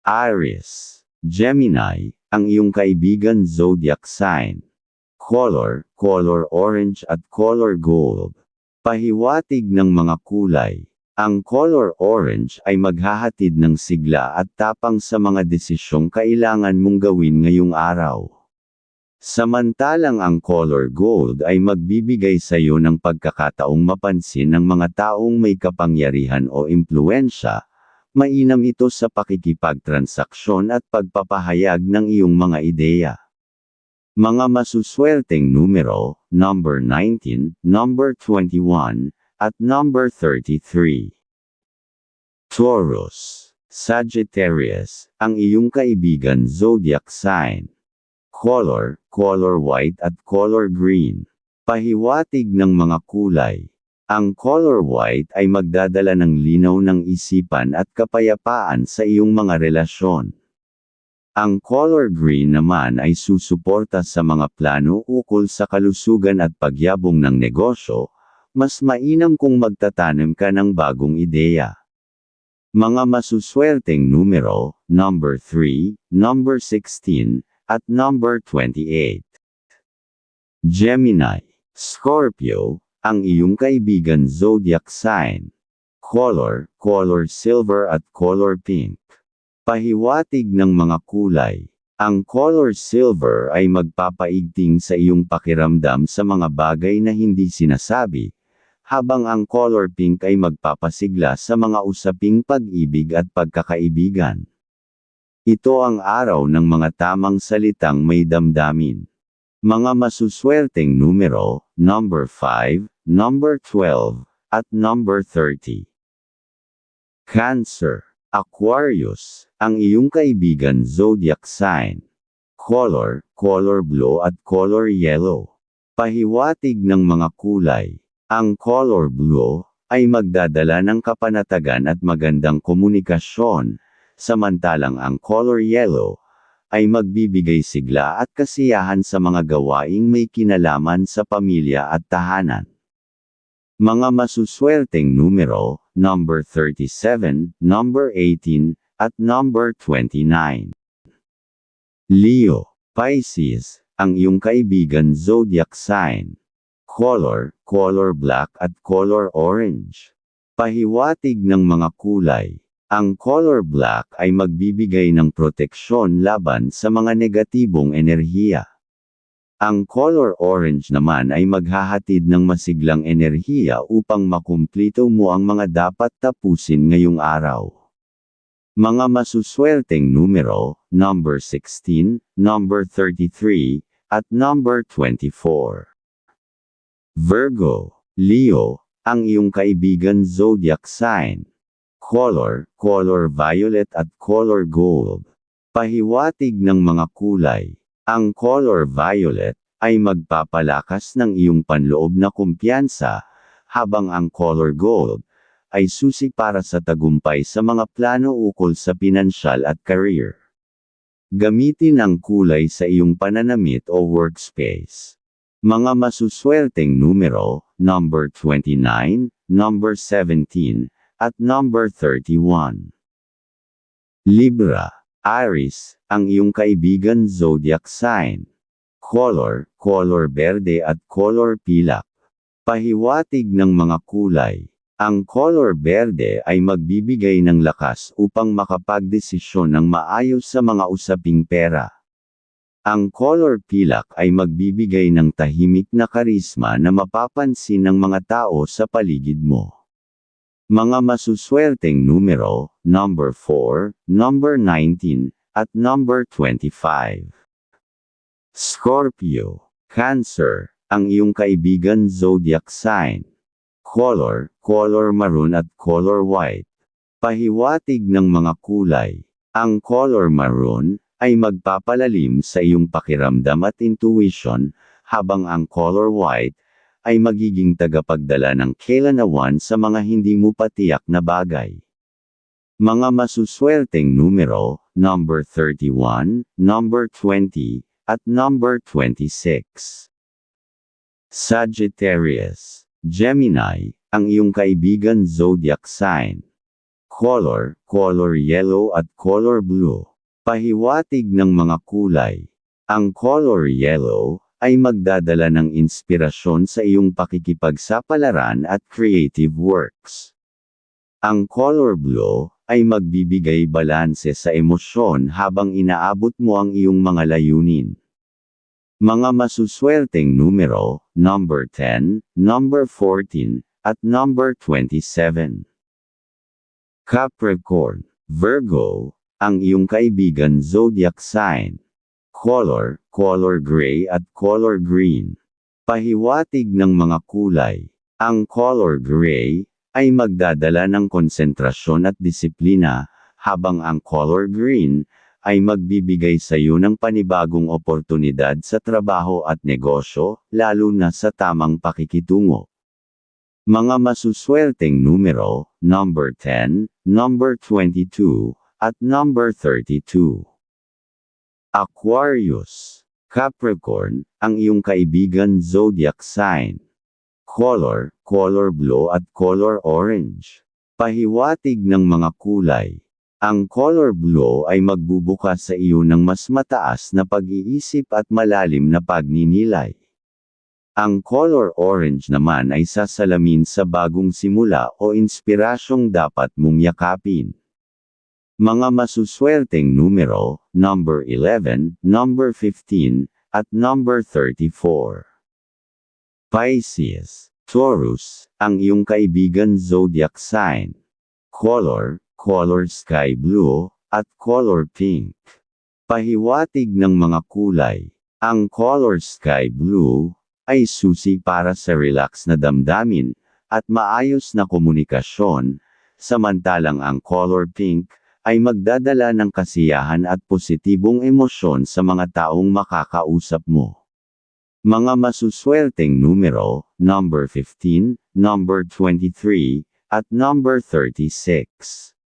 Aries, Gemini, ang iyong kaibigan zodiac sign. Color, color orange at color gold. Pahiwatig ng mga kulay. Ang color orange ay maghahatid ng sigla at tapang sa mga desisyong kailangan mong gawin ngayong araw. Samantalang ang color gold ay magbibigay sa iyo ng pagkakataong mapansin ng mga taong may kapangyarihan o impluensya, mainam ito sa pakikipagtransaksyon at pagpapahayag ng iyong mga ideya. Mga masuswerteng numero, number 19, number 21, at number 33. Taurus, Sagittarius, ang iyong kaibigan zodiac sign. Color, color white at color green. Pahiwatig ng mga kulay. Ang color white ay magdadala ng linaw ng isipan at kapayapaan sa iyong mga relasyon. Ang color green naman ay susuporta sa mga plano ukol sa kalusugan at pagyabong ng negosyo, mas mainam kung magtatanim ka ng bagong ideya. Mga masuswerteng numero, number 3, number 16, at number 28. Gemini, Scorpio, ang iyong kaibigan zodiac sign. Color, color silver at color pink. Pahiwatig ng mga kulay. Ang color silver ay magpapaigting sa iyong pakiramdam sa mga bagay na hindi sinasabi, habang ang color pink ay magpapasigla sa mga usaping pag-ibig at pagkakaibigan. Ito ang araw ng mga tamang salitang may damdamin. Mga masuswerteng numero, number 5, number 12, at number 30. Cancer, Aquarius, ang iyong kaibigan zodiac sign. Color, color blue at color yellow. Pahiwatig ng mga kulay. Ang color blue ay magdadala ng kapanatagan at magandang komunikasyon, samantalang ang color yellow, ay magbibigay sigla at kasiyahan sa mga gawaing may kinalaman sa pamilya at tahanan. Mga masuswerteng numero, number 37, number 18, at number 29. Leo, Pisces, ang iyong kaibigan zodiac sign. Color, color black at color orange. Pahiwatig ng mga kulay. Ang color black ay magbibigay ng proteksyon laban sa mga negatibong enerhiya. Ang color orange naman ay maghahatid ng masiglang enerhiya upang makumplito mo ang mga dapat tapusin ngayong araw. Mga masuswerteng numero, number 16, number 33, at number 24. Virgo, Leo, ang iyong kaibigan zodiac sign color, color violet at color gold. Pahiwatig ng mga kulay. Ang color violet ay magpapalakas ng iyong panloob na kumpiyansa, habang ang color gold ay susi para sa tagumpay sa mga plano ukol sa pinansyal at career. Gamitin ang kulay sa iyong pananamit o workspace. Mga masuswerteng numero, number 29, number 17, at number 31. Libra, Aries, ang iyong kaibigan zodiac sign. Color, color berde at color pilak. Pahiwatig ng mga kulay. Ang color berde ay magbibigay ng lakas upang makapagdesisyon ng maayos sa mga usaping pera. Ang color pilak ay magbibigay ng tahimik na karisma na mapapansin ng mga tao sa paligid mo. Mga masuswerteng numero, number 4, number 19, at number 25. Scorpio, Cancer, ang iyong kaibigan zodiac sign. Color, color maroon at color white. Pahiwatig ng mga kulay. Ang color maroon ay magpapalalim sa iyong pakiramdam at intuition, habang ang color white ay magiging tagapagdala ng kailanawan sa mga hindi mo patiyak na bagay. Mga masuswerteng numero, number 31, number 20, at number 26. Sagittarius, Gemini, ang iyong kaibigan zodiac sign. color, color yellow at color blue. Pahiwatig ng mga kulay. Ang color yellow ay magdadala ng inspirasyon sa iyong pakikipagsapalaran at creative works. Ang color blue ay magbibigay balanse sa emosyon habang inaabot mo ang iyong mga layunin. Mga masuswerteng numero, number 10, number 14, at number 27. Capricorn, Virgo, ang iyong kaibigan zodiac sign. Color, color gray at color green. Pahiwatig ng mga kulay. Ang color gray ay magdadala ng konsentrasyon at disiplina, habang ang color green ay magbibigay sa iyo ng panibagong oportunidad sa trabaho at negosyo, lalo na sa tamang pakikitungo. Mga masuswerteng numero, number 10, number 22, at number 32. Aquarius, Capricorn, ang iyong kaibigan zodiac sign. Color, color blue at color orange. Pahiwatig ng mga kulay. Ang color blue ay magbubukas sa iyo ng mas mataas na pag-iisip at malalim na pagninilay. Ang color orange naman ay sasalamin sa bagong simula o inspirasyong dapat mong yakapin. Mga masuswerteng numero, number 11, number 15, at number 34. Pisces, Taurus, ang iyong kaibigan zodiac sign. Color, color sky blue, at color pink. Pahiwatig ng mga kulay. Ang color sky blue ay susi para sa relax na damdamin at maayos na komunikasyon, samantalang ang color pink ay magdadala ng kasiyahan at positibong emosyon sa mga taong makakausap mo. Mga masuswerteng numero, number 15, number 23, at number 36.